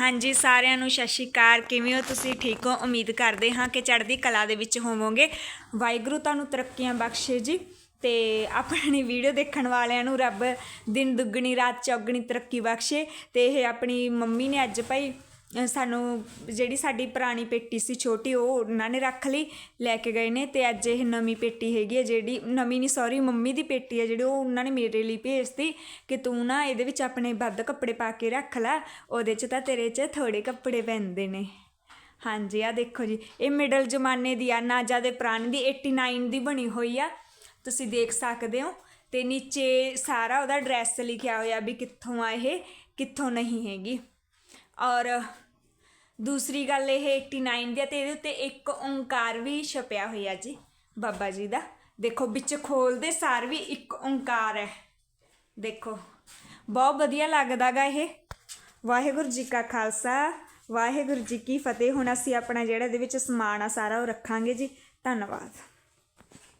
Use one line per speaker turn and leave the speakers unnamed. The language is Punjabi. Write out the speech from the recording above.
ਹਾਂਜੀ, ਸਾਰਿਆਂ ਨੂੰ ਸਤਿ ਸ਼੍ਰੀ ਅਕਾਲ। ਕਿਵੇਂ ਹੋ ਤੁਸੀਂ? ਠੀਕ ਹੋ? ਉਮੀਦ ਕਰਦੇ ਹਾਂ ਕਿ ਚੜ੍ਹਦੀ ਕਲਾ ਦੇ ਵਿੱਚ ਹੋਵੋਗੇ। ਵਾਹਿਗੁਰੂ ਤੁਹਾਨੂੰ ਤਰੱਕੀਆਂ ਬਖਸ਼ੇ ਜੀ। ਤੇ ਆਪਣੀ ਵੀਡੀਓ ਦੇਖਣ ਵਾਲਿਆਂ ਨੂੰ ਰੱਬ ਦਿਨ ਦੁੱਗਣੀ, ਰਾਤ ਚੌਗਣੀ ਤਰੱਕੀ ਬਖਸ਼ੇ। ਤੇ ਇਹ ਆਪਣੀ ਮੰਮੀ ਨੇ ਅੱਜ ਭਾਈ ਸਾਨੂੰ ਜਿਹੜੀ ਸਾਡੀ ਪੁਰਾਣੀ ਪੇਟੀ ਸੀ ਛੋਟੀ, ਉਹ ਉਹਨਾਂ ਨੇ ਰੱਖ ਲਈ, ਲੈ ਕੇ ਗਏ ਨੇ ਅਤੇ ਅੱਜ ਇਹ ਨਵੀਂ ਪੇਟੀ ਹੈਗੀ ਹੈ ਜਿਹੜੀ, ਨਵੀਂ ਨਹੀਂ ਸੌਰੀ ਮੰਮੀ ਦੀ ਪੇਟੀ ਹੈ ਜਿਹੜੀ, ਉਹ ਉਹਨਾਂ ਨੇ ਮੇਰੇ ਲਈ ਭੇਜਤੀ ਕਿ ਤੂੰ ਨਾ ਇਹਦੇ ਵਿੱਚ ਆਪਣੇ ਵੱਧ ਕੱਪੜੇ ਪਾ ਕੇ ਰੱਖ ਲੈ, ਉਹਦੇ 'ਚ ਤਾਂ ਤੇਰੇ 'ਚ ਥੋੜੇ ਕੱਪੜੇ ਪੈਂਦੇ ਨੇ। ਹਾਂਜੀ ਆ ਦੇਖੋ ਜੀ, ਇਹ ਮਿਡਲ ਜ਼ਮਾਨੇ ਦੀ ਆ, ਨਾ ਜ਼ਿਆਦਾ ਪੁਰਾਣੀ ਦੀ 89 ਦੀ ਬਣੀ ਹੋਈ ਆ, ਤੁਸੀਂ ਦੇਖ ਸਕਦੇ ਹੋ, ਤੇ ਨੀਚੇ ਸਾਰਾ ਉਹਦਾ ਐਡਰੈਸ ਲਿਖਿਆ ਹੋਇਆ ਵੀ ਕਿੱਥੋਂ ਆ ਇਹ, ਕਿੱਥੋਂ ਨਹੀਂ ਹੈਗੀ। ਔਰ ਦੂਸਰੀ ਗੱਲ ਇਹ 89 ਦੀ ਆ ਤੇ ਇਹਦੇ ਉੱਤੇ ਇੱਕ ਓੰਕਾਰ ਵੀ ਛਪਿਆ ਹੋਇਆ ਜੀ, ਬਾਬਾ ਜੀ ਦਾ। ਦੇਖੋ, ਵਿੱਚ ਖੋਲਦੇ ਸਾਰ ਵੀ ਇੱਕ ਓੰਕਾਰ ਹੈ। ਦੇਖੋ, ਬਹੁਤ ਵਧੀਆ ਲੱਗਦਾਗਾ ਇਹ। ਵਾਹਿਗੁਰੂ ਜੀ ਕਾ ਖਾਲਸਾ, ਵਾਹਿਗੁਰੂ ਜੀ ਕੀ ਫਤਿਹ। ਹੁਣ ਅਸੀਂ ਆਪਣਾ ਜਿਹੜਾ ਇਹਦੇ ਵਿੱਚ ਸਮਾਨ ਆ, ਸਾਰਾ ਉਹ ਰੱਖਾਂਗੇ ਜੀ। ਧੰਨਵਾਦ।